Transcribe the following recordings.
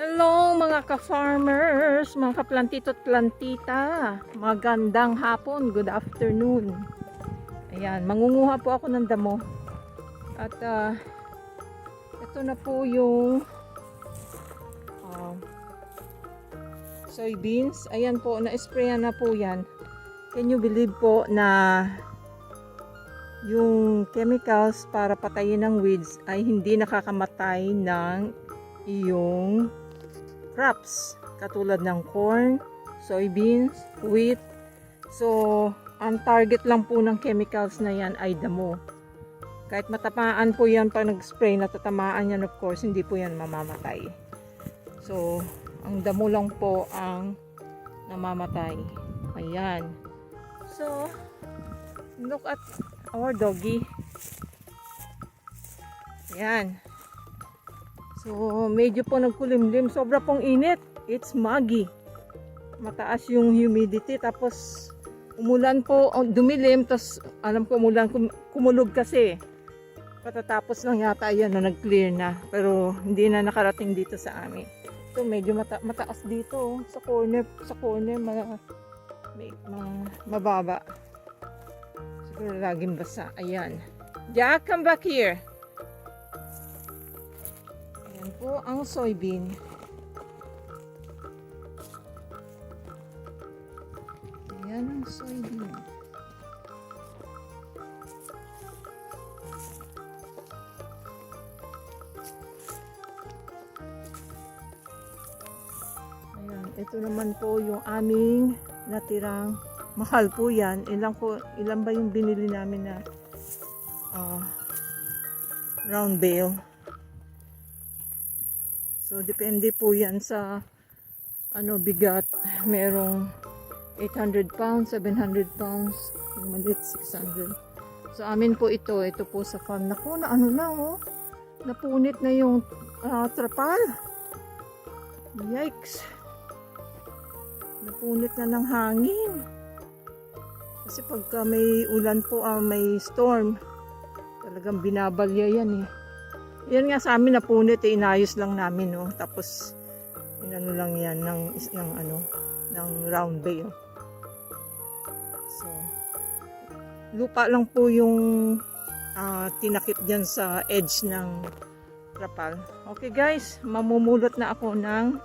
Hello mga ka-farmers, mga ka-plantito at plantita. Magandang hapon, good afternoon. Ayan, mangunguha po ako ng damo. At ah, ito na po yung ah, soybeans. Ayan po, na-sprayan na po yan. Can you believe po na yung chemicals para patayin ng weeds ay hindi nakakamatay ng iyong crops katulad ng corn, soybeans, wheat. So, ang target lang po ng chemicals na yan ay damo. Kahit matamaan po yan pag nag-spray, natatamaan yan of course, hindi po yan mamamatay. So, ang damo lang po ang namamatay. Ayan. So, look at our doggy. Ayan. So, medyo po nagkulimlim. Sobra pong init. It's muggy. Mataas yung humidity. Tapos, umulan po. Dumilim. Tapos, alam ko umulan. kum- Kumulog kasi. Patatapos lang yata yan na nag-clear na. Pero, hindi na nakarating dito sa amin. Ito, medyo mata- mataas dito. oh. Sa corner. Sa corner, ma- may, ma- mababa. Siguro laging basa. Ayan. Jack, come back here. Po ang soybean. Ayan ang soybean. Ayan, ito naman po yung aming natirang mahal po yan. Ilan, ko, ilan ba yung binili namin na ah, round bale? So, depende po yan sa ano, bigat. Merong 800 pounds, 700 pounds, yung maliit 600. So, amin po ito. Ito po sa farm. Naku, na ano na oh. Napunit na yung ah, trapal. Yikes. Napunit na ng hangin. Kasi pagka may ulan po, ah, may storm, talagang binabalya yan eh. Yan nga sa amin napunit eh, inayos lang namin no. Tapos inano lang yan ng ng ano ng round bale. So lupa lang po yung ah, tinakip diyan sa edge ng trapal. Okay guys, mamumulot na ako ng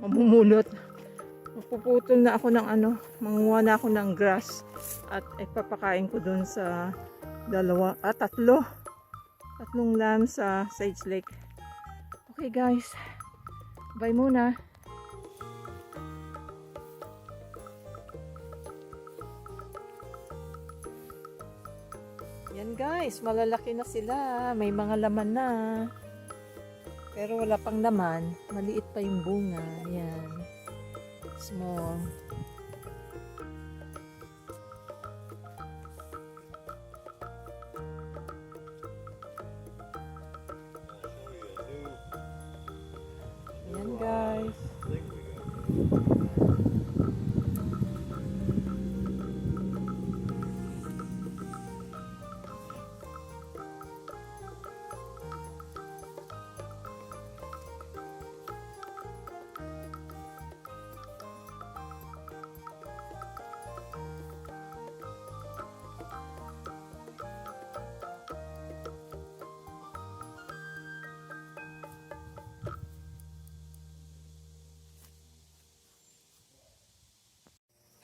mamumulot. Puputol na ako ng ano, manguha na ako ng grass at ipapakain ko dun sa dalawa, ah, tatlo tatlong lamb sa Sage Lake. Okay guys, bye muna. Yan guys, malalaki na sila. May mga laman na. Pero wala pang laman. Maliit pa yung bunga. Yan. Small.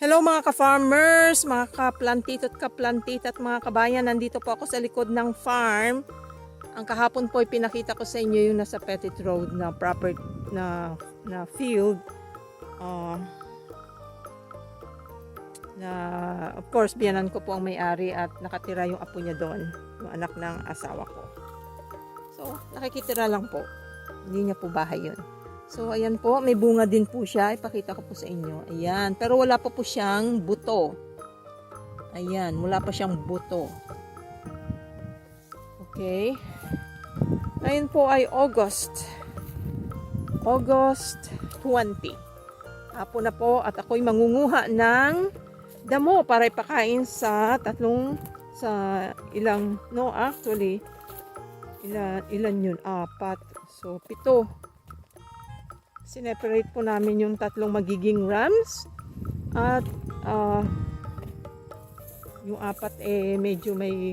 Hello mga ka-farmers, mga ka-plantito at ka-plantita at mga kabayan. Nandito po ako sa likod ng farm. Ang kahapon po ay pinakita ko sa inyo yung nasa Petit Road na proper na, na field. Ah, na of course biyanan ko po ang may-ari at nakatira yung apo niya doon, yung anak ng asawa ko. So, nakikitira lang po. Hindi niya po bahay yun. So, ayan po, may bunga din po siya. Ipakita ko po sa inyo. Ayan, pero wala pa po siyang buto. Ayan, wala pa siyang buto. Okay. Ngayon po ay August. August 20. Apo na po at ako'y mangunguha ng damo para ipakain sa tatlong sa ilang no actually ilan ilan yun apat so pito sineparate po namin yung tatlong magiging rams at ah, yung apat eh medyo may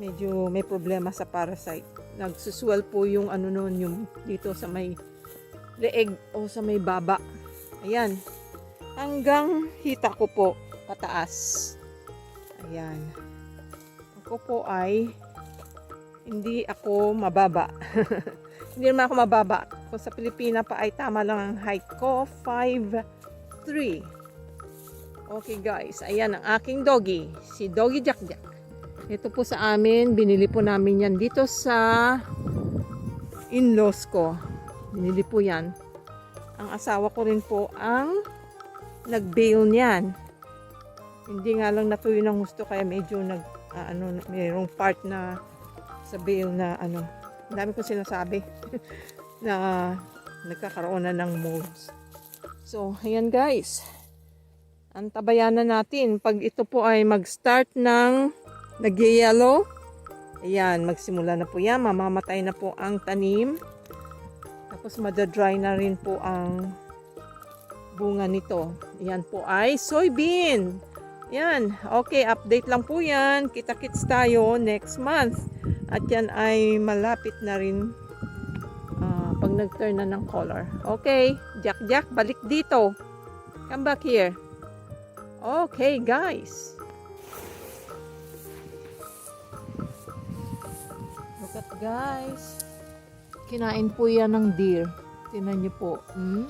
medyo may problema sa parasite. Nagsuswell po yung ano noon yung dito sa may leeg o sa may baba. Ayan. Hanggang hita ko po pataas. Ayan. Ako po ay hindi ako mababa. hindi naman ako mababa. Kung sa Pilipina pa ay tama lang ang height ko, 5'3". Okay guys, ayan ang aking doggy, si Doggy Jack Jack. Ito po sa amin, binili po namin yan dito sa in-laws ko. Binili po yan. Ang asawa ko rin po ang nag-bail niyan. Hindi nga lang natuloy ng gusto kaya medyo nag ah, ano mayroong part na sa bail na ano. Ang dami ko sinasabi na nagkakaroon na ng molds. So, ayan guys. Ang tabayanan natin pag ito po ay mag-start ng nag-yellow. Ayan, magsimula na po yan. Mamamatay na po ang tanim. Tapos madadry na rin po ang bunga nito. Yan po ay soybean. Yan. Okay, update lang po yan. Kita-kits tayo next month. At yan ay malapit na rin ah, pag nag-turn na ng color. Okay, Jack Jack, balik dito. Come back here. Okay, guys. Look at guys. Kinain po yan ng deer. Tinan niyo po. Hmm?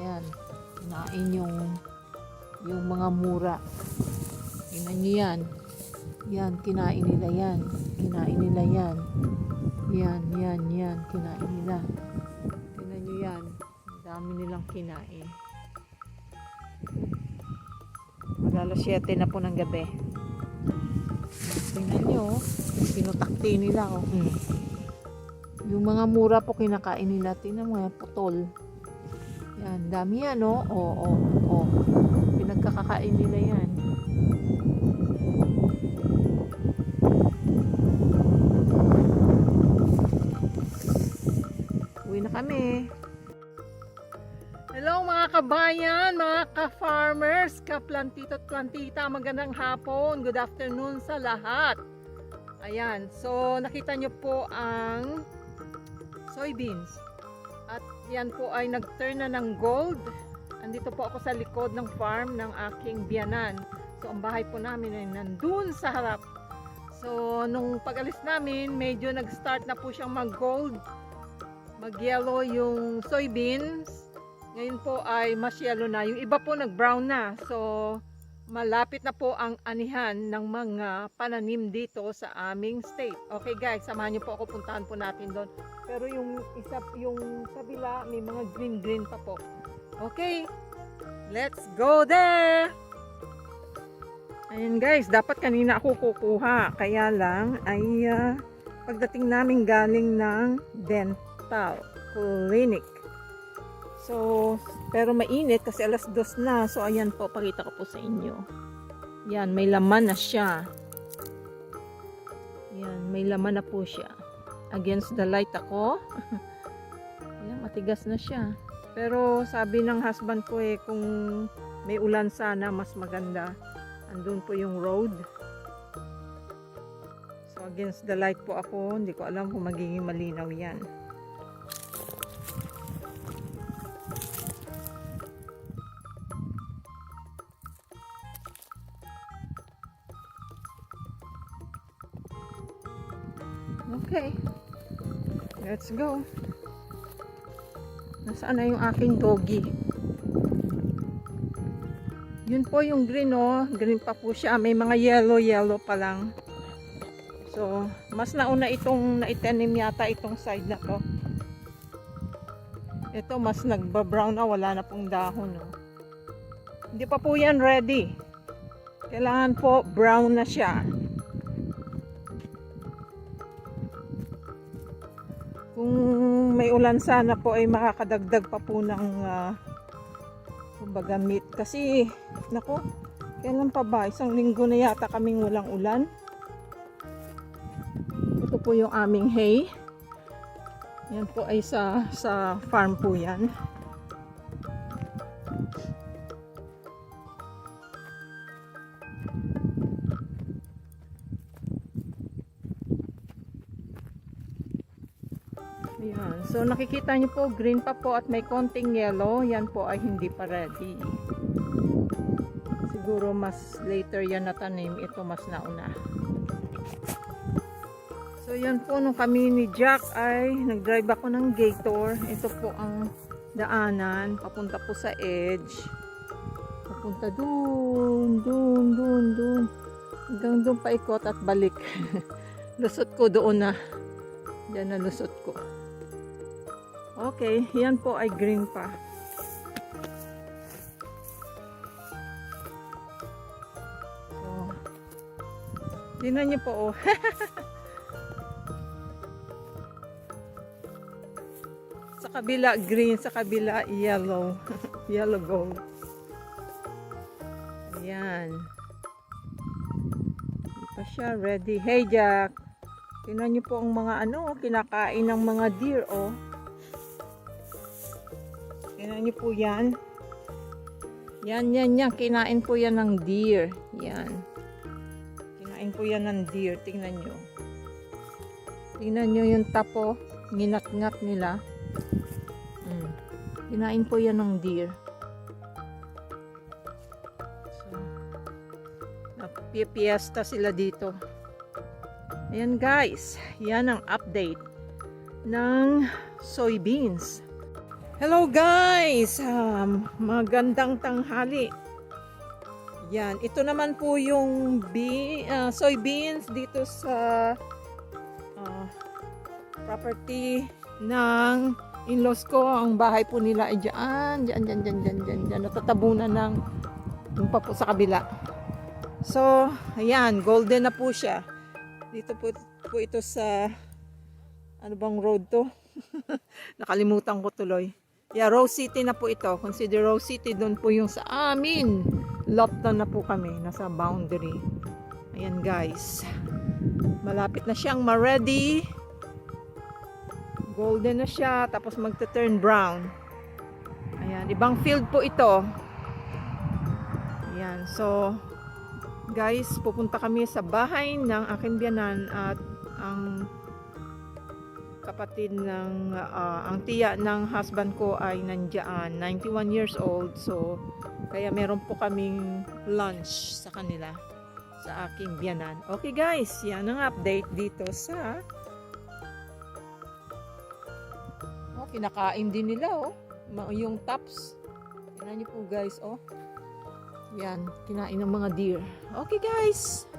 Yan. Kinain yung yung mga mura. Tingnan niyo yan. Yan, kinain nila yan. Kinain nila yan. Yan, yan, yan. Kinain nila. Tingnan niyo yan. Ang dami nilang kinain. Mag-alas 7 na po ng gabi. Tingnan nyo, oh. pinutakti nila. Oh. Mm. Yung mga mura po kinakain nila. Tingnan mo yan, putol. Yan, dami yan, oh. Oo, oh, oh, oh. Pinagkakakain nila yan. Kami. Hello mga kabayan, mga ka-farmers, ka-plantito at plantita, magandang hapon, good afternoon sa lahat. Ayan, so nakita nyo po ang soybeans. At yan po ay nag-turn na ng gold. Andito po ako sa likod ng farm ng aking biyanan. So ang bahay po namin ay nandun sa harap. So nung pag-alis namin, medyo nag-start na po siyang mag-gold. Mag-yellow yung soybeans. Ngayon po ay mas yellow na. Yung iba po nag-brown na. So, malapit na po ang anihan ng mga pananim dito sa aming state. Okay guys, samahan niyo po ako puntahan po natin doon. Pero yung isa, yung kabila, may mga green-green pa po. Okay, let's go there! Ayan guys, dapat kanina ako kukuha. Kaya lang ay ah, pagdating namin galing ng dental clinic. So, pero mainit kasi alas dos na. So, ayan po, pakita ko po sa inyo. Yan, may laman na siya. Yan, may laman na po siya. Against the light ako. Yan, matigas na siya. Pero sabi ng husband ko eh, kung may ulan sana, mas maganda. Andun po yung road. So, against the light po ako. Hindi ko alam kung magiging malinaw yan. Okay. Let's go. Nasaan na yung aking doggy? Yun po yung green oh. Green pa po siya. May mga yellow yellow pa lang. So, mas nauna itong naitanim yata itong side na to. Ito mas nagba-brown na. Wala na pong dahon oh. Hindi pa po yan ready. Kailangan po brown na siya. May ulan sana po ay makakadagdag pa po ng uh, kumbaga meat. Kasi, nako, kailan pa ba? Isang linggo na yata kaming walang ulan. Ito po yung aming hay. Yan po ay sa, sa farm po yan. So nakikita niyo po green pa po at may konting yellow. Yan po ay hindi pa ready. Siguro mas later yan natanim. Ito mas nauna. So yan po nung kami ni Jack ay nag-drive ako ng Gator. Ito po ang daanan papunta po sa edge. Papunta dun, dun, dun, dun. Hanggang dun paikot at balik. lusot ko doon na. Diyan na lusot ko. Okay, yan po ay green pa. So, tingnan niyo po oh. sa kabila green, sa kabila yellow. yellow gold. Ayan. Hindi pa siya ready. Hey Jack! Tingnan niyo po ang mga ano, kinakain ng mga deer, oh. Tingnan niyo po yan. Yan, yan, yan. Kinain po yan ng deer. Yan. Kinain po yan ng deer. Tingnan niyo. Tingnan niyo yung tapo. Nginat-ngat nila. Mm. Kinain po yan ng deer. So, napipiesta sila dito. Ayan guys, yan ang update ng soybeans. Hello guys, um, magandang tanghali. Yan, ito naman po yung be, uh, soybeans dito sa uh, property ng in-laws ko. Ang bahay po nila ay dyan, dyan, dyan, dyan, dyan, dyan, dyan. Natatabunan ng yung pa po sa kabila. So, ayan, golden na po siya. Dito po, po ito sa ano bang road to? Nakalimutan ko tuloy. Yeah, Rose City na po ito. Consider Rose City doon po yung sa amin. Lot down na po kami. Nasa boundary. Ayan guys. Malapit na siyang ma-ready. Golden na siya. Tapos magta-turn brown. Ayan. Ibang field po ito. Ayan. So, guys, pupunta kami sa bahay ng aking biyanan at ang kapatid ng ah, ang tiya ng husband ko ay nandiyan 91 years old. So kaya meron po kaming lunch sa kanila sa aking biyanan. Okay guys yan ang update dito sa oh kinakain din nila oh. Yung tops. Tingnan niyo po guys oh. Yan kinain ng mga deer. Okay guys